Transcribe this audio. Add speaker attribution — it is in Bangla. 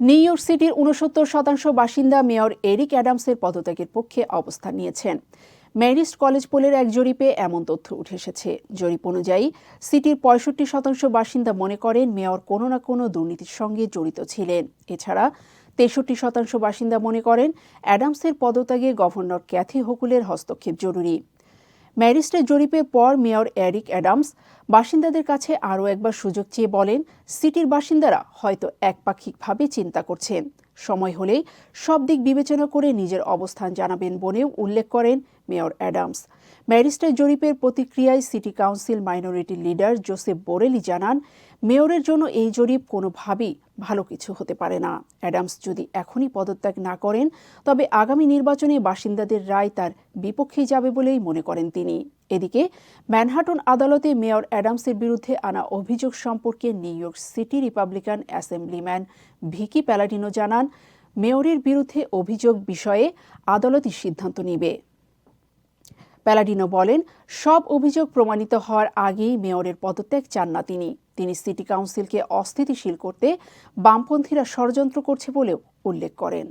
Speaker 1: নিউ ইয়র্ক সিটির উনসত্তর শতাংশ বাসিন্দা মেয়র এরিক অ্যাডামসের পদত্যাগের পক্ষে অবস্থান নিয়েছেন। ম্যারিস্ট কলেজ পোলের এক জরিপে এমন তথ্য উঠে এসেছে। জরিপ অনুযায়ী, সিটির পঁয়ষট্টি শতাংশ বাসিন্দা মনে করেন মেয়র কোনো না কোনো দুর্নীতির সঙ্গে জড়িত ছিলেন। এছাড়া, তেষট্টি শতাংশ বাসিন্দা মনে করেন অ্যাডামসের পদত্যাগে গভর্নর ক্যাথি হকুলের হস্তক্ষেপ জরুরি। ম্যারিস্টের জরিপের পর মেয়র এরিক অ্যাডামস বাসিন্দাদের কাছে আরও একবার সুযোগ চেয়ে বলেন, সিটির বাসিন্দারা হয়তো একপাক্ষিকভাবে চিন্তা করছেন। সময় হলেই সব দিক বিবেচনা করে নিজের অবস্থান জানাবেন বলেও উল্লেখ করেন মেয়র অ্যাডামস। ম্যারিস্টের জরিপের প্রতিক্রিয়ায় city council minority leader Joseph Borelli জানান, মেয়রের জন্য এই জরিপ কোনোভাবেই ভালো কিছু হতে পারে না। অ্যাডামস যদি এখনই পদত্যাগ না করেন, তবে আগামী নির্বাচনে বাসিন্দাদের রায় তার বিপক্ষেই যাবে বলেই মনে করেন তিনি। এদিকে, ম্যানহাটন আদালতে মেয়র অ্যাডামসের বিরুদ্ধে আনা অভিযোগ সম্পর্কে New York city Republican assemblyman Vickie Paladino জানান, মেয়রের বিরুদ্ধে অভিযোগ বিষয়ে আদালতই সিদ্ধান্ত নেবে। প্যালাডিনো বলেন, সব অভিযোগ প্রমাণিত হওয়ার আগেই মেয়রের পদত্যাগ চান না তিনি। তিনি সিটি কাউন্সিলকে অস্থিতিশীল করতে বামপন্থীরা ষড়যন্ত্র করছে বলেও উল্লেখ করেন।